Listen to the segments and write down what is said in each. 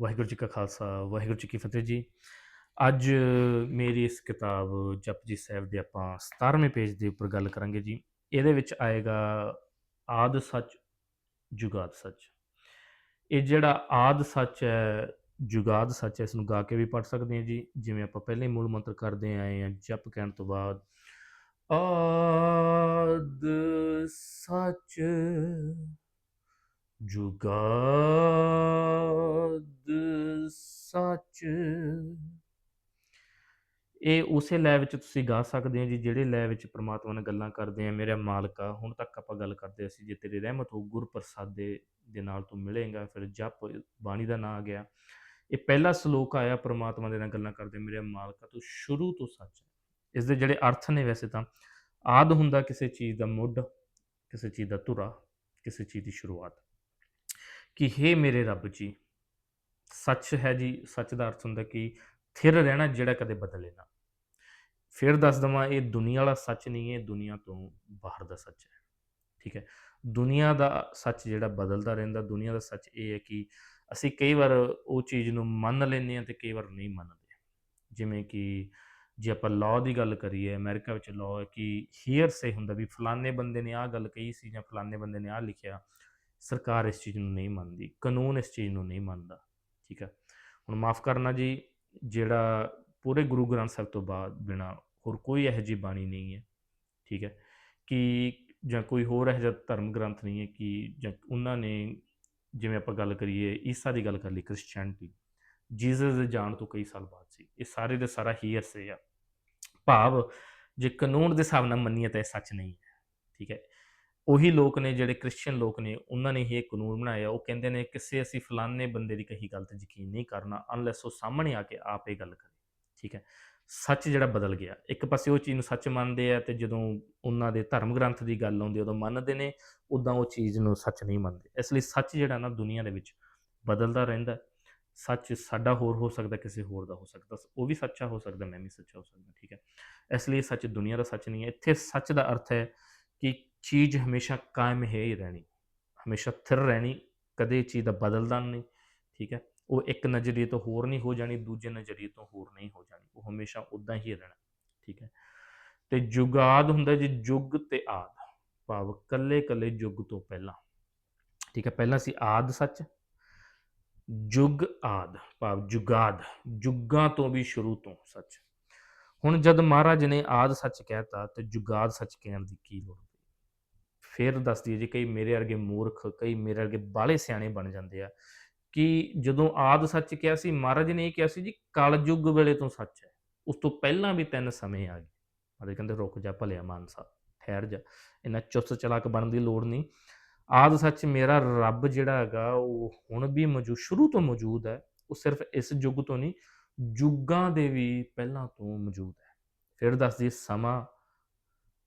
ਵਾਹਿਗੁਰੂ ਜੀ ਕਾ ਖਾਲਸਾ, ਵਾਹਿਗੁਰੂ ਜੀ ਕੀ ਫਤਿਹ ਜੀ। ਅੱਜ ਮੇਰੀ ਇਸ ਕਿਤਾਬ ਜਪਜੀ ਸਾਹਿਬ ਦੇ ਆਪਾਂ 17ਵੇਂ ਪੇਜ ਦੇ ਉੱਪਰ ਗੱਲ ਕਰਾਂਗੇ ਜੀ। ਇਹਦੇ ਵਿੱਚ ਆਏਗਾ ਆਦ ਸੱਚ, ਜੁਗਾਦ ਸੱਚ। ਇਹ ਜਿਹੜਾ ਆਦ ਸੱਚ ਹੈ, ਜੁਗਾਦ ਸੱਚ ਹੈ, ਇਸ ਨੂੰ ਗਾ ਕੇ ਵੀ ਪੜ ਸਕਦੇ ਹਾਂ ਜੀ। ਜਿਵੇਂ ਆਪਾਂ ਪਹਿਲੇ ਮੂਲ ਮੰਤਰ ਕਰਦੇ ਆਏ ਹਾਂ, ਜਪ ਕਹਿਣ ਤੋਂ ਬਾਅਦ, ਆਦ ਸੱਚ, ਜੁਗਾਦ ਸੱਚ। ਇਹ ਉਸੇ ਲੈ ਵਿੱਚ ਤੁਸੀਂ ਗਾ ਸਕਦੇ ਹੋ ਜੀ, ਜਿਹੜੇ ਲੈ ਵਿੱਚ ਪ੍ਰਮਾਤਮਾ ਨਾਲ ਗੱਲਾਂ ਕਰਦੇ ਆ, ਮੇਰਾ ਮਾਲਕਾ, ਹੁਣ ਤੱਕ ਆਪਾਂ ਗੱਲ ਕਰਦੇ ਸੀ ਜੇ ਤੇਰੀ ਰਹਿਮਤ ਹੋ ਗੁਰ ਪ੍ਰਸਾਦੇ ਦੇ ਨਾਲ ਤੂੰ ਮਿਲੇਗਾ, ਫਿਰ ਜਪ, ਬਾਣੀ ਦਾ ਨਾਂ ਆ ਗਿਆ। ਇਹ ਪਹਿਲਾ ਸ਼ਲੋਕ ਆਇਆ, ਪ੍ਰਮਾਤਮਾ ਦੇ ਨਾਲ ਗੱਲਾਂ ਕਰਦੇ, ਮੇਰੇ ਮਾਲਕਾ, ਤੂੰ ਸ਼ੁਰੂ ਤੋਂ ਸੱਚ ਹੈ। ਇਸ ਦੇ ਜਿਹੜੇ ਅਰਥ ਨੇ ਵੈਸੇ ਤਾਂ, ਆਦ ਹੁੰਦਾ ਕਿਸੇ ਚੀਜ਼ ਦਾ ਮੁੱਢ, ਕਿਸੇ ਚੀਜ਼ ਦਾ ਧੁਰਾ, ਕਿਸੇ ਚੀਜ਼ ਦੀ ਸ਼ੁਰੂਆਤ। ਕਿ हे ਮੇਰੇ ਰੱਬ ਜੀ ਸੱਚ ਹੈ ਜੀ, ਸੱਚ ਦਾ ਅਰਥ ਹੁੰਦਾ ਕਿ ਥਿਰ ਰਹਿਣਾ ਜਿਹੜਾ ਕਦੇ ਬਦਲੇ ਨਾ। ਫਿਰ ਦੱਸ ਦਵਾਂ, ਇਹ ਦੁਨੀਆ ਵਾਲਾ ਸੱਚ ਨਹੀਂ ਹੈ ਦੁਨੀਆ ਤੋਂ ਬਾਹਰ ਦਾ ਸੱਚ ਹੈ। ਠੀਕ ਹੈ? ਦੁਨੀਆ ਦਾ ਸੱਚ ਜਿਹੜਾ ਬਦਲਦਾ ਰਹਿੰਦਾ, ਦੁਨੀਆ ਦਾ ਸੱਚ ਇਹ ਹੈ ਕਿ ਅਸੀਂ ਕਈ ਵਾਰ ਉਹ ਚੀਜ਼ ਨੂੰ ਮੰਨ ਲੈਂਦੇ ਹਾਂ ਤੇ ਕਈ ਵਾਰ ਨਹੀਂ ਮੰਨਦੇ। ਜਿਵੇਂ ਕਿ ਜੇ ਆਪਾਂ ਲਾਅ ਦੀ ਗੱਲ ਕਰੀਏ, ਅਮਰੀਕਾ ਵਿੱਚ ਲਾਅ ਹੈ ਕਿ ਹੀਅਰ ਸੇ ਹੁੰਦਾ ਵੀ ਫਲਾਣੇ ਬੰਦੇ ਨੇ ਆਹ ਗੱਲ ਕਹੀ ਸੀ ਜਾਂ ਫਲਾਣੇ ਬੰਦੇ ਨੇ ਆਹ ਲਿਖਿਆ। ਸਰਕਾਰ ਇਸ ਚੀਜ਼ ਨੂੰ ਨਹੀਂ ਮੰਨਦੀ, ਕਾਨੂੰਨ ਇਸ ਚੀਜ਼ ਨੂੰ ਨਹੀਂ ਮੰਨਦਾ। ਠੀਕ ਹੈ ਹੁਣ ਮਾਫ ਕਰਨਾ ਜੀ, ਜਿਹੜਾ ਪੂਰੇ ਗੁਰੂ ਗ੍ਰੰਥ ਸਾਹਿਬ ਤੋਂ ਬਾਅਦ ਬਿਨਾ ਹੋਰ ਕੋਈ ਇਹੋ ਜਿਹੀ ਬਾਣੀ ਨਹੀਂ ਹੈ, ਠੀਕ ਹੈ। ਕਿ ਜਾਂ ਕੋਈ ਹੋਰ ਇਹੋ ਜਿਹਾ ਧਰਮ ਗ੍ਰੰਥ ਨਹੀਂ ਹੈ ਕਿ ਜਾਂ ਉਹਨਾਂ ਨੇ ਜਿਵੇਂ ਆਪਾਂ ਗੱਲ ਕਰੀਏ, ਈਸਾ ਦੀ ਗੱਲ ਕਰ ਲਈ ਕ੍ਰਿਸਚੀਅਨਟੀ ਜੀਸਸ ਦੇ ਜਾਣ ਤੋਂ ਕਈ ਸਾਲ ਬਾਅਦ ਸੀ। ਇਹ ਸਾਰੇ ਦੇ ਸਾਰਾ ਹੀ ਅਰਸੇ ਆ। ਭਾਵ ਜੇ ਕਾਨੂੰਨ ਦੇ ਹਿਸਾਬ ਨਾਲ ਮੰਨੀਏ ਤਾਂ ਇਹ ਸੱਚ ਨਹੀਂ ਹੈ, ਠੀਕ ਹੈ। ਉਹੀ ਲੋਕ ਨੇ ਜਿਹੜੇ ਕ੍ਰਿਸਚੀਅਨ ਲੋਕ ਨੇ, ਉਹਨਾਂ ਨੇ ਹੀ ਇਹ ਕਾਨੂੰਨ ਬਣਾਇਆ। ਉਹ ਕਹਿੰਦੇ ਨੇ, ਕਿਸੇ ਅਸੀਂ ਫਲਾਣੇ ਬੰਦੇ ਦੀ ਕਹੀ ਗੱਲ ਤੇ ਯਕੀਨ ਨਹੀਂ ਕਰਨਾ ਅਨਲੈਸ ਉਹ ਸਾਹਮਣੇ ਆ ਕੇ ਆਪ ਇਹ ਗੱਲ ਕਰੇ। ਠੀਕ ਹੈ? ਸੱਚ ਜਿਹੜਾ ਬਦਲ ਗਿਆ। ਇੱਕ ਪਾਸੇ ਉਹ ਚੀਜ਼ ਨੂੰ ਸੱਚ ਮੰਨਦੇ ਆ ਤੇ ਜਦੋਂ ਉਹਨਾਂ ਦੇ ਧਰਮ ਗ੍ਰੰਥ ਦੀ ਗੱਲ ਆਉਂਦੀ ਉਦੋਂ ਮੰਨਦੇ ਨੇ, ਉਦਾਂ ਉਹ ਚੀਜ਼ ਨੂੰ ਸੱਚ ਨਹੀਂ ਮੰਨਦੇ। ਇਸ ਲਈ ਸੱਚ ਜਿਹੜਾ ਨਾ ਦੁਨੀਆ ਦੇ ਵਿੱਚ ਬਦਲਦਾ ਰਹਿੰਦਾ ਸੱਚ ਸਾਡਾ ਹੋਰ ਹੋ ਸਕਦਾ, ਕਿਸੇ ਹੋਰ ਦਾ ਹੋ ਸਕਦਾ। ਉਹ ਵੀ ਸੱਚਾ ਹੋ ਸਕਦਾ, ਮੈਂ ਵੀ ਸੱਚਾ ਹੋ ਸਕਦਾ। ਠੀਕ ਹੈ? ਇਸ ਲਈ ਸੱਚ ਦੁਨੀਆ ਦਾ ਸੱਚ ਨਹੀਂ ਹੈ। ਇੱਥੇ ਸੱਚ ਦਾ ਅਰਥ ਹੈ ਕਿ ਚੀਜ਼ ਹਮੇਸ਼ਾ ਕਾਇਮ ਹੈ ਹੀ ਰਹਿਣੀ, ਹਮੇਸ਼ਾ ਥਿਰ ਰਹਿਣੀ, ਕਦੇ ਚੀਜ਼ ਦਾ ਬਦਲਦਾ ਨਹੀਂ, ਠੀਕ ਹੈ? ਉਹ ਇੱਕ ਨਜ਼ਰੀਏ ਤੋਂ ਹੋਰ ਨਹੀਂ ਹੋ ਜਾਣੀ, ਦੂਜੇ ਨਜ਼ਰੀਏ ਤੋਂ ਹੋਰ ਨਹੀਂ ਹੋ ਜਾਣੀ, ਉਹ ਹਮੇਸ਼ਾ ਉਦਾਂ ਹੀ ਰਹਿਣਾ, ਠੀਕ ਹੈ? ਤੇ ਜੁਗਾਦ ਹੁੰਦਾ ਜੀ ਜੁਗ ਤੇ ਆਦ, ਭਾਵ ਕੱਲੇ ਕੱਲੇ ਯੁੱਗ ਤੋਂ ਪਹਿਲਾਂ, ਠੀਕ ਹੈ? ਪਹਿਲਾਂ ਸੀ ਆਦ ਸੱਚ ਜੁਗ ਆਦ, ਭਾਵ ਜੁਗਾਦ ਜੁਗਾਂ ਤੋਂ ਵੀ ਸ਼ੁਰੂ ਤੋਂ ਸੱਚ। ਹੁਣ ਜਦ ਮਹਾਰਾਜ ਨੇ ਆਦ ਸੱਚ ਕਹਿਤਾ, ਤੇ ਜੁਗਾਦ ਸੱਚ ਕਹਿਣ ਦੀ ਕੀ ਲੋੜ? ਫਿਰ ਦੱਸਦੀ ਦਈਏ ਜੀ, ਕਈ ਮੇਰੇ ਵਰਗੇ ਮੂਰਖ, ਕਈ ਮੇਰੇ ਵਰਗੇ ਬਾਲੇ ਸਿਆਣੇ ਬਣ ਜਾਂਦੇ ਆ ਕਿ ਜਦੋਂ ਆਦ ਸੱਚ ਕਿਹਾ ਸੀ, ਮਹਾਰਾਜ ਨੇ ਇਹ ਕਿਹਾ ਸੀ ਜੀ, ਕਲਯੁੱਗ ਵੇਲੇ ਤੋਂ ਸੱਚ ਹੈ। ਉਸ ਤੋਂ ਪਹਿਲਾਂ ਵੀ ਤਿੰਨ ਸਮੇਂ ਆ ਗਏ। ਮਹਾਰਾਜ ਕਹਿੰਦੇ, ਰੁਕ ਜਾ ਭਲਿਆ ਮਾਨਸਾ, ਠਹਿਰ ਜਾ। ਇਹਨਾਂ ਚੁਸਤ ਚਲਾਕ ਬਣਨ ਦੀ ਲੋੜ ਨਹੀਂ। ਆਦ ਸੱਚ ਮੇਰਾ ਰੱਬ ਜਿਹੜਾ ਹੈਗਾ, ਉਹ ਹੁਣ ਵੀ ਮੌਜੂਦ ਸ਼ੁਰੂ ਤੋਂ ਮੌਜੂਦ ਹੈ। ਉਹ ਸਿਰਫ ਇਸ ਯੁੱਗ ਤੋਂ ਨਹੀਂ, ਯੁੱਗਾਂ ਦੇ ਵੀ ਪਹਿਲਾਂ ਤੋਂ ਮੌਜੂਦ ਹੈ। ਫਿਰ ਦੱਸਦੀ ਸਮਾਂ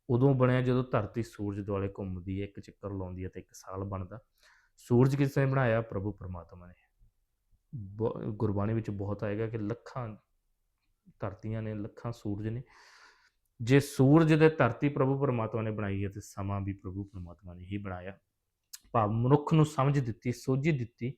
ਉਦੋਂ ਬਣਿਆ ਜਦੋਂ ਧਰਤੀ ਸੂਰਜ ਦੁਆਲੇ ਘੁੰਮਦੀ ਹੈ ਇੱਕ ਚੱਕਰ ਲਾਉਂਦੀ ਹੈ ਤੇ ਇੱਕ ਸਾਲ ਬਣਦਾ। ਸੂਰਜ ਕਿਸ ਨੇ ਬਣਾਇਆ? ਪ੍ਰਭੂ ਪਰਮਾਤਮਾ ਨੇ। ਗੁਰਬਾਣੀ ਵਿੱਚ ਬਹੁਤ ਆਏਗਾ ਕਿ ਲੱਖਾਂ ਧਰਤੀਆਂ ਨੇ, ਲੱਖਾਂ ਸੂਰਜ ਨੇ। ਜੇ ਸੂਰਜ ਦੇ ਧਰਤੀ ਪ੍ਰਭੂ ਪਰਮਾਤਮਾ ਨੇ ਬਣਾਈ ਹੈ ਤੇ ਸਮਾਂ ਵੀ ਪ੍ਰਭੂ ਪਰਮਾਤਮਾ ਨੇ ਹੀ ਬਣਾਇਆ। ਭਾਵ ਮਨੁੱਖ ਨੂੰ ਸਮਝ ਦਿੱਤੀ, ਸੋਝੀ ਦਿੱਤੀ,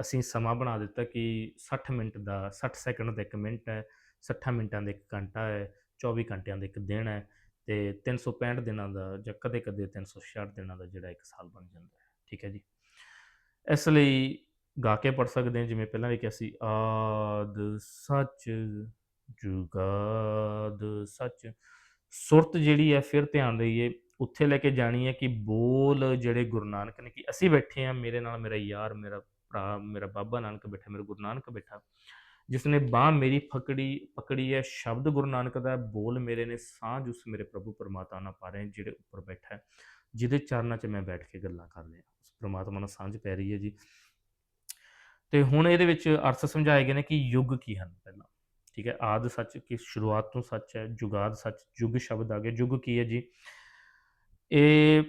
ਅਸੀਂ ਸਮਾਂ ਬਣਾ ਦਿੱਤਾ ਕਿ 60 ਮਿੰਟ ਦਾ 60 ਸੈਕਿੰਡ ਦਾ 1 ਮਿੰਟ ਹੈ 60 ਮਿੰਟਾਂ ਦਾ 1 ਘੰਟਾ ਹੈ 24 ਘੰਟਿਆਂ ਦਾ 1 ਦਿਨ ਹੈ। ਤੇ 365 ਦਿਨਾਂ ਦਾ ਜਾਂ ਕਦੇ-ਕਦੇ 366 ਦਿਨਾਂ ਦਾ ਜਿਹੜਾ ਇੱਕ ਸਾਲ ਬਣ ਜਾਂਦਾ ਹੈ, ਠੀਕ ਹੈ ਜੀ। ਇਸ ਲਈ ਗਾ ਕੇ ਪੜ ਸਕਦੇ ਹਾਂ, ਜਿਵੇਂ ਪਹਿਲਾਂ ਵੀ ਕਿਹਾ ਸੀ, ਆਦ ਸੱਚ ਜੁਗਾਦ ਸੱਚ। ਸੁਰਤ ਜਿਹੜੀ ਹੈ ਫਿਰ ਧਿਆਨ ਦੇਈਏ ਉੱਥੇ ਲੈ ਕੇ ਜਾਣੀ ਹੈ ਕਿ ਬੋਲ ਜਿਹੜੇ ਗੁਰੂ ਨਾਨਕ ਨੇ, ਕਿ ਅਸੀਂ ਬੈਠੇ ਆ ਮੇਰੇ ਨਾਲ ਮੇਰਾ ਯਾਰ, ਮੇਰਾ ਭਰਾ, ਮੇਰਾ ਬਾਬਾ ਨਾਨਕ ਬੈਠਾ, ਮੇਰਾ ਗੁਰੂ ਨਾਨਕ ਬੈਠਾ। ਜਿਸ ਨੇ ਬਾਹ ਮੇਰੀ ਫਕੜੀ, ਪਕੜੀ ਹੈ, ਸ਼ਬਦ ਗੁਰੂ ਨਾਨਕ ਦਾ ਬੋਲ ਮੇਰੇ ਨੇ ਸਾਂਝ ਉਸ ਮੇਰੇ ਪ੍ਰਭੂ, ਪਰਮਾਤਮਾ ਨਾਲ ਪਾ ਰਹੇ ਜਿਹੜੇ ਉੱਪਰ ਬੈਠਾ ਹੈ, ਜਿਹਦੇ ਚਰਨਾਂ 'ਚ ਮੈਂ ਬੈਠ ਕੇ ਗੱਲਾਂ ਕਰ ਰਿਹਾ, ਉਸ ਪਰਮਾਤਮਾ ਨਾਲ ਸਾਂਝ ਪੈ ਰਹੀ ਹੈ ਜੀ। ਤੇ ਹੁਣ ਇਹਦੇ ਵਿੱਚ ਅਰਥ ਸਮਝਾਏ ਗਏ ਨੇ ਕਿ ਯੁੱਗ ਕੀ ਹਨ ਪਹਿਲਾਂ, ਠੀਕ ਹੈ, ਆਦ ਸੱਚ ਕਿ ਸ਼ੁਰੂਆਤ ਤੋਂ ਸੱਚ ਹੈ ਜੁਗਾਦ ਸੱਚ, ਯੁੱਗ ਸ਼ਬਦ ਆ ਗਿਆ ਯੁੱਗ ਕੀ ਹੈ ਜੀ? ਇਹ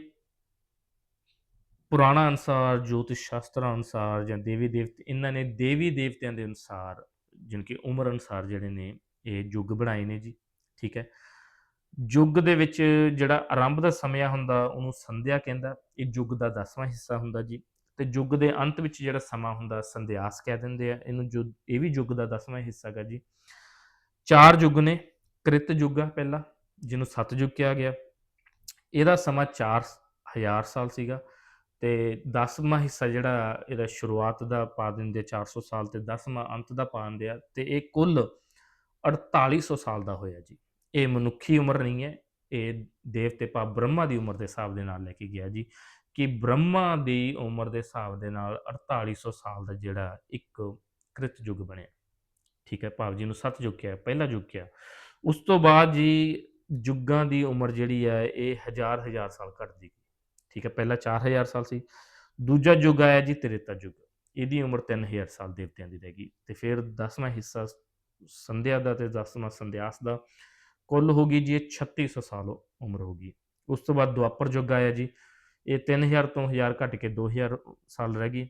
ਪੁਰਾਣਾ ਅਨਸਾਰ, ਜੋਤਿਸ਼ ਸ਼ਾਸਤਰਾਂ ਅਨਸਾਰ ਜਾਂ ਦੇਵੀ ਦੇਵਤੇ, ਇਹਨਾਂ ਨੇ ਦੇਵੀ ਦੇਵਤਿਆਂ ਦੇ ਅਨਸਾਰ ਜਿਨ ਉਮਰ ਅਨਸਾਰ ਜਿਹੜੇ ਨੇ ਇਹ ਯੁੱਗ ਬਣਾਏ ਨੇ ਜੀ, ਠੀਕ ਹੈ। ਯੁੱਗ ਦੇ ਵਿੱਚ ਜਿਹੜਾ ਆਰੰਭ ਦਾ ਸਮਾਂ ਹੁੰਦਾ, ਉਹਨੂੰ ਸੰਧਿਆ ਕਹਿੰਦਾ, ਇਹ ਯੁੱਗ ਦਾ 10ਵਾਂ ਹਿੱਸਾ ਹੁੰਦਾ ਜੀ। ਤੇ ਯੁੱਗ ਦੇ ਅੰਤ ਵਿੱਚ ਜਿਹੜਾ ਸਮਾਂ ਹੁੰਦਾ, ਸੰਧਿਆਸ ਕਹਿ ਦਿੰਦੇ ਆ, ਇਹਨੂੰ ਜੋ, ਇਹ ਵੀ ਯੁੱਗ ਦਾ 10ਵਾਂ ਹਿੱਸਾ ਹੈਗਾ ਜੀ। ਚਾਰ ਯੁੱਗ ਨੇ, ਕ੍ਰਿਤ ਯੁੱਗ ਆ ਪਹਿਲਾ, ਜਿਹਨੂੰ ਸਤਯੁਗ ਕਿਹਾ ਗਿਆ। ਇਹਦਾ ਸਮਾਂ 4000 ਸਾਲ ਸੀਗਾ। ਤੇ 10ਵਾਂ ਹਿੱਸਾ ਜਿਹੜਾ ਇਹਦਾ ਸ਼ੁਰੂਆਤ ਦਾ ਪਾ ਦਿੰਦੇ 400 ਸਾਲ ਤੇ 10ਵਾਂ ਅੰਤ ਦਾ ਪਾ ਦਿੰਦੇ ਆ, ਤੇ ਇਹ ਕੁੱਲ 4800 ਸਾਲ ਦਾ ਹੋਇਆ ਜੀ। ਇਹ ਮਨੁੱਖੀ ਉਮਰ ਨਹੀਂ ਹੈ, ਇਹ ਦੇਵ ਦੇਵਤੇ ਪਾ ਬ੍ਰਹਮਾ ਦੀ ਉਮਰ ਦੇ ਹਿਸਾਬ ਦੇ ਨਾਲ ਲੈ ਕੇ ਗਿਆ ਜੀ। ਕਿ ਬ੍ਰਹਮਾ ਦੀ ਉਮਰ ਦੇ ਹਿਸਾਬ ਦੇ ਨਾਲ 4800 ਸਾਲ ਦਾ ਜਿਹੜਾ ਇੱਕ ਕ੍ਰਿਤ ਯੁੱਗ ਬਣਿਆ। ਠੀਕ ਹੈ, ਭਾਵ ਜੀ ਨੂੰ ਸਤਯੁਗ ਕਿਹਾ, ਪਹਿਲਾ ਯੁੱਗ ਕਿਹਾ। ਉਸ ਤੋਂ ਬਾਅਦ ਜੀ ਯੁੱਗਾਂ ਦੀ ਉਮਰ ਜਿਹੜੀ ਹੈ, ਇਹ ਹਜ਼ਾਰ ਹਜ਼ਾਰ ਸਾਲ ਘਟਦੀ ਗਈ। ਠੀਕ ਹੈ, ਪਹਿਲਾ 4000 ਸਾਲ ਸੀ। ਦੂਜਾ ਯੁੱਗ ਆਇਆ ਜੀ ਤ੍ਰੇਤਾ ਯੁੱਗ। ਇਹਦੀ ਉਮਰ 3000 ਸਾਲ ਦੇਵਤਿਆਂ ਦੀ ਰਹਿ ਗਈ। ਤੇ ਫਿਰ 10ਵਾਂ ਹਿੱਸਾ ਸੰਧਿਆ ਦਾ ਤੇ 10ਵਾਂ ਸੰਧਿਆਸ ਦਾ। ਕੁੱਲ ਹੋ ਗਈ ਜੀ ਇਹ 3600 ਸਾਲ ਉਮਰ ਹੋ ਗਈ। ਉਸ ਤੋਂ ਬਾਅਦ ਦੁਆਪਰ ਯੁੱਗ ਆਇਆ ਜੀ। ਇਹ 3000 ਤੋਂ 1000 ਘਟ ਕੇ 2000 ਸਾਲ ਰਹਿ ਗਈ।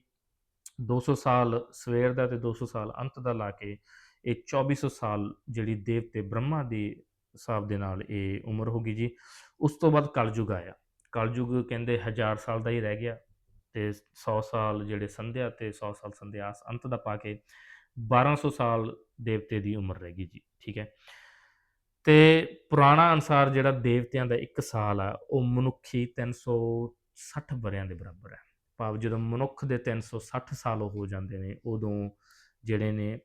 200 ਸਾਲ ਸਵੇਰ ਦਾ ਤੇ 200 ਸਾਲ ਅੰਤ ਦਾ ਲਾ ਕੇ ਇਹ 2400 ਸਾਲ ਜਿਹੜੀ ਦੇਵਤੇ ਬ੍ਰਹਮਾ ਦੇ ਹਿਸਾਬ ਦੇ ਨਾਲ ਇਹ ਉਮਰ ਹੋ ਗਈ ਜੀ। ਉਸ ਤੋਂ ਬਾਅਦ ਕਲਯੁਗ ਆਇਆ। ਕਲਯੁਗ ਕਹਿੰਦੇ ਹਜ਼ਾਰ ਸਾਲ ਦਾ ਹੀ ਰਹਿ ਗਿਆ ਤੇ 100 ਸਾਲ ਜਿਹੜੇ ਸੰਧਿਆ ਤੇ 100 ਸਾਲ ਸੰਧਿਆਸ ਅੰਤ ਦਾ ਪਾ ਕੇ 1200 ਸਾਲ ਦੇਵਤੇ ਦੀ ਉਮਰ ਰਹਿ ਗਈ ਜੀ, ਠੀਕ ਹੈ। ਤੇ ਪੁਰਾਣਾ ਅਨਸਾਰ ਜਿਹੜਾ ਦੇਵਤਿਆਂ ਦਾ ਇੱਕ ਸਾਲ ਆ, ਉਹ ਮਨੁੱਖੀ 360 ਵਰਿਆਂ ਦੇ ਬਰਾਬਰ ਹੈ। ਭਾਵ ਜਦੋਂ ਮਨੁੱਖ ਦੇ 360 ਸਾਲ ਹੋ ਜਾਂਦੇ ਨੇ, ਉਦੋਂ ਜਿਹੜੇ ਨੇ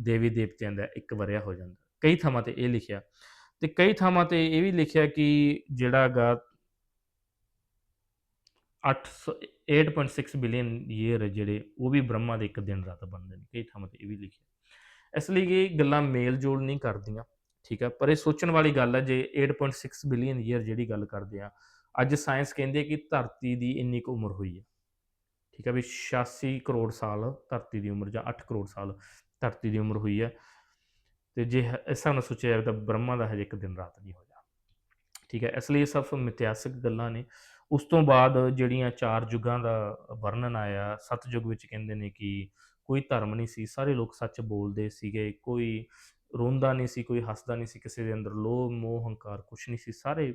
ਦੇਵੀ ਦੇਵਤਿਆਂ ਦਾ ਇੱਕ ਵਰਿਆ ਹੋ ਜਾਂਦਾ। ਕਈ ਥਾਵਾਂ ਤੇ ਇਹ ਲਿਖਿਆ ਤੇ ਕਈ ਥਾਵਾਂ ਤੇ ਇਹ ਵੀ ਲਿਖਿਆ ਕਿ ਜਿਹੜਾ ਗਾ 800 8.6 ਬਿਲੀਅਨ ਈਅਰ ਜਿਹੜੇ, ਉਹ ਵੀ ਬ੍ਰਹਮਾ ਦੇ ਇੱਕ ਦਿਨ ਰਾਤ ਬਣਦੇ ਨੇ, ਕਈ ਥਾਵਾਂ ਤੇ ਇਹ ਵੀ ਲਿਖਿਆ ਇਸ ਲਈ ਇਹ ਗੱਲਾਂ ਮੇਲ ਜੋਲ ਨਹੀਂ ਕਰਦੀਆਂ, ਠੀਕ ਹੈ, ਪਰ ਇਹ ਸੋਚਣ ਵਾਲੀ ਗੱਲ ਹੈ, ਜੇ 8.6 ਬਿਲੀਅਨ ਈਅਰ ਜਿਹੜੀ ਗੱਲ ਕਰਦੇ ਆ ਅੱਜ ਸਾਇੰਸ ਕਹਿੰਦੇ ਕਿ ਧਰਤੀ ਦੀ ਇੰਨੀ ਕੁ ਉਮਰ ਹੋਈ ਹੈ, ਠੀਕ ਹੈ, ਵੀ 86 ਕਰੋੜ ਸਾਲ ਧਰਤੀ ਦੀ ਉਮਰ ਜਾਂ 8 ਕਰੋੜ ਸਾਲ ਧਰਤੀ ਦੀ ਉਮਰ ਹੋਈ ਹੈ, ਤੇ ਜੇ ਹ- ਇਸ ਸੋਚਿਆ ਜਾਵੇ ਤਾਂ ਬ੍ਰਹਮਾ ਦਾ ਹਜੇ ਇੱਕ ਦਿਨ ਰਾਤ ਨਹੀਂ ਹੋਇਆ, ਠੀਕ ਹੈ, ਇਸ ਲਈ ਇਹ ਸਭ ਮਿਥਿਹਾਸਕ ਗੱਲਾਂ ਨੇ। ਉਸ ਤੋਂ ਬਾਅਦ ਜਿਹੜੀਆਂ ਚਾਰ ਯੁੱਗਾਂ ਦਾ ਵਰਣਨ ਆਇਆ ਸਤਯੁਗ ਵਿੱਚ ਕਹਿੰਦੇ ਨੇ ਕਿ ਕੋਈ ਧਰਮ ਨਹੀਂ ਸੀ, ਸਾਰੇ ਲੋਕ ਸੱਚ ਬੋਲਦੇ ਸੀਗੇ, ਕੋਈ ਰੋਂਦਾ ਨਹੀਂ ਸੀ, ਕੋਈ ਹੱਸਦਾ ਨਹੀਂ ਸੀ ਕਿਸੇ ਦੇ ਅੰਦਰ, ਲੋਭ, ਮੋਹ, ਹੰਕਾਰ ਕੁਛ ਨਹੀਂ ਸੀ, ਸਾਰੇ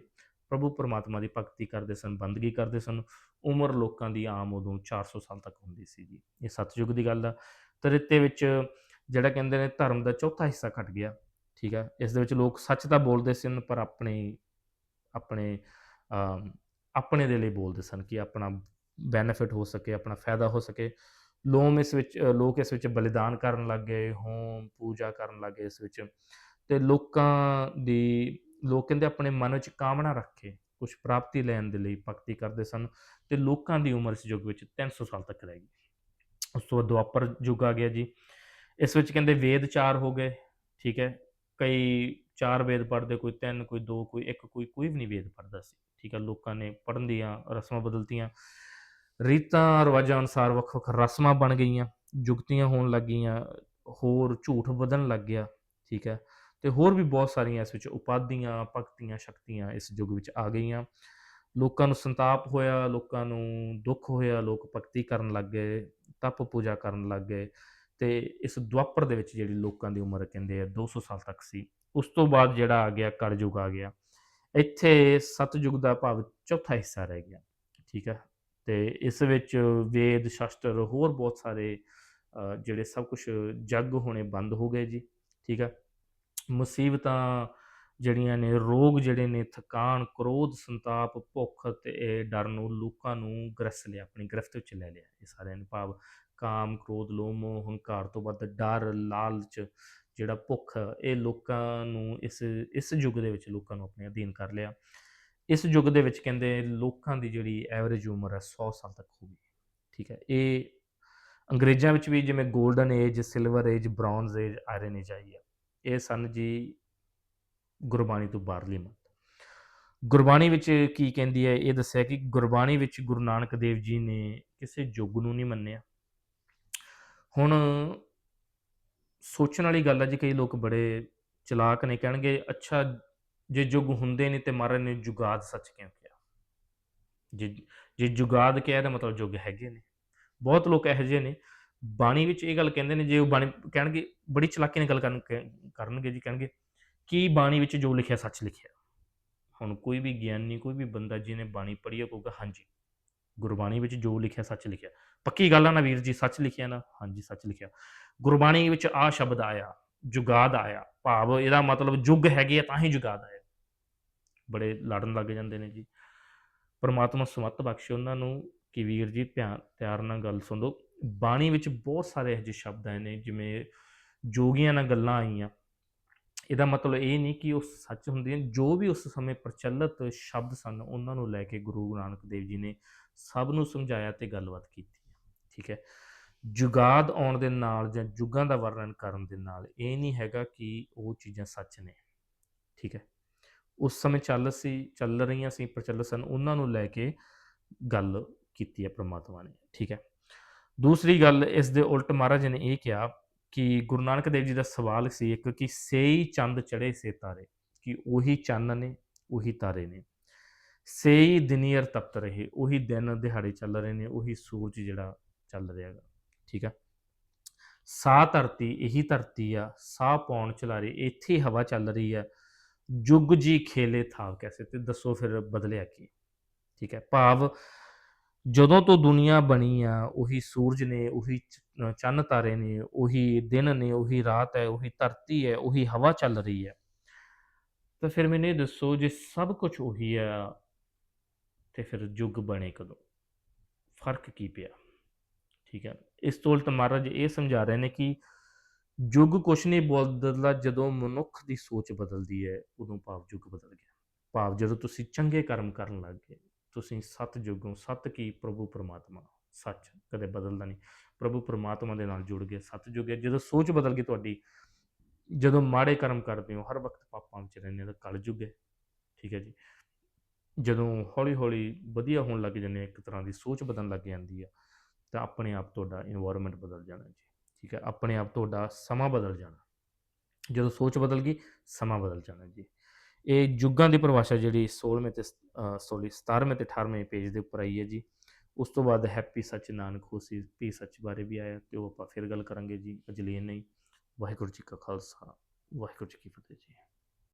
ਪ੍ਰਭੂ ਪਰਮਾਤਮਾ ਦੀ ਭਗਤੀ ਕਰਦੇ ਸਨ, ਬੰਦਗੀ ਕਰਦੇ ਸਨ। ਉਮਰ ਲੋਕਾਂ ਦੀ ਆਮ ਉਦੋਂ 400 ਸਾਲ ਤੱਕ ਹੁੰਦੀ ਸੀ ਜੀ। ਇਹ ਸਤਯੁਗ ਦੀ ਗੱਲ ਆ। ਤ੍ਰੇਤੇ ਵਿੱਚ ਜਿਹੜਾ ਕਹਿੰਦੇ ਨੇ ਧਰਮ ਦਾ ਚੌਥਾ ਹਿੱਸਾ ਘਟ ਗਿਆ, ਠੀਕ ਹੈ ਇਸ ਦੇ ਵਿੱਚ ਲੋਕ ਸੱਚ ਤਾਂ ਬੋਲਦੇ ਸਨ, ਪਰ ਆਪਣੇ ਆਪਣੇ ਆਪਣੇ ਦੇ ਲਈ ਬੋਲਦੇ ਸਨ ਕਿ ਆਪਣਾ ਬੈਨੀਫਿਟ ਹੋ ਸਕੇ, ਆਪਣਾ ਫਾਇਦਾ ਹੋ ਸਕੇ। ਲੋਮ ਇਸ ਵਿੱਚ, ਲੋਕ ਇਸ ਵਿੱਚ ਬਲੀਦਾਨ ਕਰਨ ਲੱਗ ਗਏ, ਹੋਮ ਪੂਜਾ ਕਰਨ ਲੱਗ ਗਏ ਇਸ ਵਿੱਚ। ਤੇ ਲੋਕਾਂ ਦੀ, ਲੋਕ ਕਹਿੰਦੇ ਆਪਣੇ ਮਨ ਵਿੱਚ ਕਾਮਨਾ ਰੱਖ ਕੇ ਕੁਝ ਪ੍ਰਾਪਤੀ ਲੈਣ ਦੇ ਲਈ ਭਗਤੀ ਕਰਦੇ ਸਨ। ਤੇ ਲੋਕਾਂ ਦੀ ਉਮਰ ਇਸ ਯੁੱਗ ਵਿੱਚ 300 ਸਾਲ ਤੱਕ ਰਹਿ ਗਈ। ਉਸ ਤੋਂ ਬਾਅਦ ਦੁਆਪਰ ਯੁੱਗ ਆ ਗਿਆ ਜੀ। ਇਸ ਵਿੱਚ ਕਹਿੰਦੇ ਵੇਦ ਚਾਰ ਹੋ ਗਏ, ਠੀਕ ਹੈ। ਕਈ ਚਾਰ ਵੇਦ ਪੜ੍ਹਦੇ, ਕੋਈ ਤਿੰਨ, ਕੋਈ ਦੋ, ਕੋਈ ਇੱਕ, ਕੋਈ ਕੋਈ ਵੀ ਨਹੀਂ ਵੇਦ ਪੜ੍ਹਦਾ ਸੀ। ਠੀਕ ਹੈ ਲੋਕਾਂ ਨੇ ਪੜ੍ਹਨ ਦੀਆਂ ਰਸਮਾਂ ਬਦਲਤੀਆਂ। ਰੀਤਾਂ ਰਿਵਾਜਾਂ ਅਨੁਸਾਰ ਵੱਖ ਵੱਖ ਰਸਮਾਂ ਬਣ ਗਈਆਂ, ਜੁਗਤੀਆਂ ਹੋਣ ਲੱਗ ਗਈਆਂ, ਹੋਰ ਝੂਠ ਵਧਣ ਲੱਗ ਗਿਆ, ਠੀਕ ਹੈ ਤੇ ਹੋਰ ਵੀ ਬਹੁਤ ਸਾਰੀਆਂ ਇਸ ਵਿੱਚ ਉਪਾਧੀਆਂ, ਭਗਤੀਆਂ, ਸ਼ਕਤੀਆਂ ਇਸ ਯੁੱਗ ਵਿੱਚ ਆ ਗਈਆਂ। ਲੋਕਾਂ ਨੂੰ ਸੰਤਾਪ ਹੋਇਆ, ਲੋਕਾਂ ਨੂੰ ਦੁੱਖ ਹੋਇਆ, ਲੋਕ ਭਗਤੀ ਕਰਨ ਲੱਗ ਗਏ, ਤਪ ਪੂਜਾ ਕਰਨ ਲੱਗ ਗਏ। ਤੇ ਇਸ ਦੁਆਪਰ ਦੇ ਵਿੱਚ ਜਿਹੜੀ ਲੋਕਾਂ ਦੀ ਉਮਰ ਕਹਿੰਦੇ ਆ 200 ਸਾਲ ਤੱਕ ਸੀ। ਉਸ ਤੋਂ ਬਾਅਦ ਜਿਹੜਾ ਆ ਗਿਆ ਕਲਯੁਗ ਆ ਗਿਆ। ਇੱਥੇ ਸਤਯੁਗ ਦਾ ਭਾਵ ਚੌਥਾ ਹਿੱਸਾ ਰਹਿ ਗਿਆ, ਠੀਕ ਹੈ ਤੇ ਇਸ ਵਿੱਚ ਵੇਦ, ਸ਼ਾਸਤਰ, ਹੋਰ ਬਹੁਤ ਸਾਰੇ ਜਿਹੜੇ ਸਭ ਕੁਝ ਜੱਗ ਹੋਣੇ ਬੰਦ ਹੋ ਗਏ ਜੀ, ਠੀਕ ਹੈ ਮੁਸੀਬਤਾਂ ਜਿਹੜੀਆਂ ਨੇ, ਰੋਗ ਜਿਹੜੇ ਨੇ, ਥਕਾਨ, ਕ੍ਰੋਧ, ਸੰਤਾਪ, ਭੁੱਖ ਤੇ ਇਹ ਡਰ ਨੂੰ ਲੋਕਾਂ ਨੂੰ ਗ੍ਰਸ ਲਿਆ, ਆਪਣੀ ਗ੍ਰਿਫਤ ਵਿੱਚ ਲੈ ਲਿਆ। ਇਹ ਸਾਰਿਆਂ ਨੇ ਭਾਵ ਕਾਮ, ਕ੍ਰੋਧ, ਲੋਭ, ਮੋਹ, ਹੰਕਾਰ ਤੋਂ ਵੱਧ ਡਰ, ਲਾਲਚ ਜਿਹੜਾ ਭੁੱਖ ਇਹ ਲੋਕਾਂ ਨੂੰ ਇਸ ਇਸ ਯੁੱਗ ਦੇ ਵਿੱਚ ਲੋਕਾਂ ਨੂੰ ਆਪਣੇ ਅਧੀਨ ਕਰ ਲਿਆ। ਇਸ ਯੁੱਗ ਦੇ ਵਿੱਚ ਕਹਿੰਦੇ ਲੋਕਾਂ ਦੀ ਜਿਹੜੀ ਐਵਰੇਜ ਉਮਰ ਹੈ 100 ਸਾਲ ਤੱਕ ਹੋ ਗਈ। ਠੀਕ ਹੈ, ਇਹ ਅੰਗਰੇਜ਼ਾਂ ਵਿੱਚ ਵੀ ਜਿਵੇਂ golden age silver age bronze age iron age ਆਈ ਹੈ ਇਹ ਸਨ ਜੀ ਗੁਰਬਾਣੀ ਤੋਂ ਬਾਹਰਲੀ ਮਤ। ਗੁਰਬਾਣੀ ਵਿੱਚ ਕੀ ਕਹਿੰਦੀ ਹੈ? ਇਹ ਦੱਸਿਆ ਕਿ ਗੁਰਬਾਣੀ ਵਿੱਚ ਗੁਰੂ ਨਾਨਕ ਦੇਵ ਜੀ ਨੇ ਕਿਸੇ ਯੁੱਗ ਨੂੰ ਨਹੀਂ ਮੰਨਿਆ। ਹੁਣ ਸੋਚਣ ਵਾਲੀ ਗੱਲ ਹੈ ਜੀ, ਕਈ ਲੋਕ ਬੜੇ ਚਲਾਕ ਨੇ, ਕਹਿਣਗੇ ਅੱਛਾ ਜੇ ਯੁੱਗ ਹੁੰਦੇ ਨੇ ਤੇ ਮਹਾਰਾਜ ਨੇ ਜੁਗਾਦ ਸੱਚ ਕਿਉਂ ਕਿਹਾ? ਜੇ ਜੇ ਜੁਗਾਦ ਕਿਹਾ ਤਾਂ ਮਤਲਬ ਯੁੱਗ ਹੈਗੇ ਨੇ। ਬਹੁਤ ਲੋਕ ਇਹੋ ਜਿਹੇ ਨੇ। ਬਾਣੀ ਵਿੱਚ ਇਹ ਗੱਲ ਕਹਿੰਦੇ ਨੇ, ਜੇ ਉਹ ਬਾਣੀ ਕਹਿਣਗੇ, ਬੜੀ ਚਲਾਕੀ ਨਾਲ ਗੱਲ ਕਰਨ ਕਰਨਗੇ ਜੀ, ਕਹਿਣਗੇ ਕੀ ਬਾਣੀ ਵਿੱਚ ਜੋ ਲਿਖਿਆ, ਸੱਚ ਲਿਖਿਆ। ਹੁਣ ਕੋਈ ਵੀ ਗਿਆਨੀ, ਕੋਈ ਵੀ ਬੰਦਾ ਜਿਹਨੇ ਬਾਣੀ ਪੜ੍ਹੀ ਹੈ ਕਹੂਗਾ ਹਾਂਜੀ, ਗੁਰਬਾਣੀ ਵਿੱਚ ਜੋ ਲਿਖਿਆ, ਸੱਚ ਲਿਖਿਆ। ਪੱਕੀ ਗੱਲ ਆ ਨਾ ਵੀਰ ਜੀ, ਸੱਚ ਲਿਖਿਆ ਨਾ, ਹਾਂਜੀ ਸੱਚ ਲਿਖਿਆ। ਗੁਰਬਾਣੀ ਵਿੱਚ ਆ ਸ਼ਬਦ ਆਇਆ, ਜੁਗਾਦ ਆਇਆ। ਭਾਵ ਇਹਦਾ ਮਤਲਬ ਜੁਗ ਹੈਗੇ ਆ, ਤਾਂ ਹੀ ਜੁਗਾਦ ਆਇਆ। ਬੜੇ ਲੜਨ ਲੱਗ ਜਾਂਦੇ ਨੇ ਜੀ। ਪਰਮਾਤਮਾ ਸਮਤ ਬਖਸ਼ੇ ਉਹਨਾਂ ਨੂੰ ਕਿ ਵੀਰ ਜੀ ਧਿਆਨ ਪਿਆਰ ਨਾਲ ਗੱਲ ਸੁਣੋ ਬਾਣੀ ਵਿੱਚ ਬਹੁਤ ਸਾਰੇ ਇਹੋ ਜਿਹੇ ਸ਼ਬਦ ਆਏ ਨੇ, ਜਿਵੇਂ ਜੋਗੀਆਂ ਨਾਲ ਗੱਲਾਂ ਆਈਆਂ। ਇਹਦਾ ਮਤਲਬ ਇਹ ਨਹੀਂ ਕਿ ਉਹ ਸੱਚ ਹੁੰਦੀਆਂ, ਜੋ ਵੀ ਉਸ ਸਮੇਂ ਪ੍ਰਚਲਿਤ ਸ਼ਬਦ ਸਨ, ਉਹਨਾਂ ਨੂੰ ਲੈ ਕੇ ਗੁਰੂ ਨਾਨਕ ਦੇਵ ਜੀ ਨੇ ਸਭ ਨੂੰ ਸਮਝਾਇਆ ਤੇ ਗੱਲਬਾਤ ਕੀਤੀ। ਠੀਕ ਹੈ। ਜੁਗਾਦ ਆਉਣ ਦੇ ਨਾਲ ਜਾਂ ਜੁਗਾਂ ਦਾ ਵਰਣਨ ਕਰਨ ਦੇ ਨਾਲ ਇਹ ਨਹੀਂ ਹੈਗਾ ਕਿ ਉਹ ਚੀਜ਼ਾਂ ਸੱਚ ਨੇ, ਠੀਕ ਹੈ। ਉਸ ਸਮੇਂ ਚੱਲ ਸੀ, ਚੱਲ ਰਹੀਆਂ ਸੀ, ਪ੍ਰਚਲਿਤ ਸਨ, ਉਹਨਾਂ ਨੂੰ ਲੈ ਕੇ ਗੱਲ ਕੀਤੀ ਹੈ ਪ੍ਰਮਾਤਮਾ ਨੇ, ਠੀਕ ਹੈ। ਦੂਸਰੀ ਗੱਲ, ਇਸ ਦੇ ਉਲਟ ਮਹਾਰਾਜ ਨੇ ਇਹ ਕਿਹਾ ਕਿ ਗੁਰੂ ਨਾਨਕ ਦੇਵ ਜੀ ਦਾ ਸਵਾਲ ਸੀ ਇੱਕ ਕਿ ਸੇਈ ਚੰਦ ਚੜੇ ਸੇ ਤਾਰੇ, ਕਿ ਉਹੀ ਚੰਨ ਨੇ, ਉਹੀ ਤਾਰੇ ਨੇ। ਸੇਈ ਦਿਨੀਅਰ ਤਪਤ ਰਹੇ, ਉਹੀ ਦਿਨ ਦਿਹਾੜੇ ਚੱਲ ਰਹੇ ਨੇ, ਉਹੀ ਸੂਰਜ ਜਿਹੜਾ ਚੱਲ ਰਿਹਾ ਹੈਗਾ, ਠੀਕ ਆ। ਸਾਹ ਧਰਤੀ ਇਹੀ ਧਰਤੀ ਆ, ਸਾਹ ਪੌਣ ਚਲਾਰੇ ਇੱਥੇ ਹਵਾ ਚੱਲ ਰਹੀ ਆ। ਜੁਗ ਜੀ ਖੇਲੇ ਥਾਵ ਕੈਸੇ ਤੇ ਦੱਸੋ ਫਿਰ ਬਦਲਿਆ ਕੀ? ਠੀਕ ਹੈ, ਭਾਵ ਜਦੋਂ ਤੋਂ ਦੁਨੀਆ ਬਣੀ ਆ, ਉਹੀ ਸੂਰਜ ਨੇ, ਉਹੀ ਚੰਨ ਤਾਰੇ ਨੇ, ਉਹੀ ਦਿਨ ਨੇ, ਉਹੀ ਰਾਤ ਹੈ, ਉਹੀ ਧਰਤੀ ਹੈ, ਉਹੀ ਹਵਾ ਚੱਲ ਰਹੀ ਹੈ। ਤਾਂ ਫਿਰ ਮੈਨੂੰ ਇਹ ਦੱਸੋ ਜੇ ਸਭ ਕੁਝ ਉਹੀ ਆ, ਤੇ ਫਿਰ ਯੁੱਗ ਬਣੇ ਕਦੋਂ? ਫ਼ਰਕ ਕੀ ਪਿਆ? ਠੀਕ ਹੈ। ਇਸ ਤੋਂ ਉਲਟ ਮਹਾਰਾਜ ਇਹ ਸਮਝਾ ਰਹੇ ਨੇ ਕਿ ਯੁੱਗ ਕੁਛ ਨਹੀਂ ਬਦਲਦਾ, ਜਦੋਂ ਮਨੁੱਖ ਦੀ ਸੋਚ ਬਦਲਦੀ ਹੈ, ਉਦੋਂ ਭਾਵ ਯੁੱਗ ਬਦਲ ਗਿਆ। ਭਾਵ ਜਦੋਂ ਤੁਸੀਂ ਚੰਗੇ ਕਰਮ ਕਰਨ ਲੱਗ ਗਏ, ਤੁਸੀਂ ਸਤ ਯੁੱਗੋਂ ਸਤ ਕੀ ਪ੍ਰਭੂ ਪਰਮਾਤਮਾ ਸੱਚ ਕਦੇ ਬਦਲਦਾ ਨਹੀਂ। ਪ੍ਰਭੂ ਪਰਮਾਤਮਾ ਦੇ ਨਾਲ ਜੁੜ ਗਏ, ਸਤ ਯੁੱਗ ਹੈ। ਜਦੋਂ ਸੋਚ ਬਦਲ ਗਈ ਤੁਹਾਡੀ, ਜਦੋਂ ਮਾੜੇ ਕਰਮ ਕਰਦੇ ਹੋ, ਹਰ ਵਕਤ ਪਾਪਾਂ ਵਿੱਚ ਰਹਿੰਦੇ ਹੋ, ਤਾਂ ਕਲ ਯੁੱਗ ਹੈ। ਠੀਕ ਹੈ ਜੀ। ਜਦੋਂ ਹੌਲੀ ਹੌਲੀ ਵਧੀਆ ਹੋਣ ਲੱਗ ਜਾਂਦੇ ਇੱਕ ਤਰ੍ਹਾਂ ਦੀ ਸੋਚ ਬਦਲਣ ਲੱਗ ਜਾਂਦੀ ਆ ਤਾਂ ਆਪਣੇ ਆਪ ਤੁਹਾਡਾ এনवायरमेंट ਬਦਲ ਜਾਣਾ ਜੀ, ਠੀਕ ਹੈ? ਆਪਣੇ ਆਪ ਤੁਹਾਡਾ ਸਮਾਂ ਬਦਲ ਜਾਣਾ। ਜਦੋਂ ਸੋਚ ਬਦਲ ਗਈ, ਸਮਾਂ ਬਦਲ ਜਾਣਾ ਜੀ। ਇਹ ਯੁੱਗਾਂ ਦੀ ਪਰਿਭਾਸ਼ਾ ਜਿਹੜੀ 16ਵੇਂ ਤੇ ਸੌਰੀ 17ਵੇਂ ਤੇ 18ਵੇਂ ਪੇਜ ਦੇ ਉੱਪਰ ਆਈ ਹੈ ਜੀ। ਉਸ ਤੋਂ ਬਾਅਦ ਹੈਪੀ ਸੱਚ ਨਾਨਕ ਹੋਸੀ ਪੀ ਸੱਚ ਬਾਰੇ ਵੀ ਆਇਆ ਤੇ ਉਹ ਆਪਾਂ ਫਿਰ ਗੱਲ ਕਰਾਂਗੇ ਜੀ, ਅਜਲੀਨ ਨਹੀਂ। ਵਾਹਿਗੁਰੂ ਜੀ ਕਾ ਖਾਲਸਾ, ਵਾਹਿਗੁਰੂ ਜੀ ਕੀ ਫਤਿਹ ਜੀ।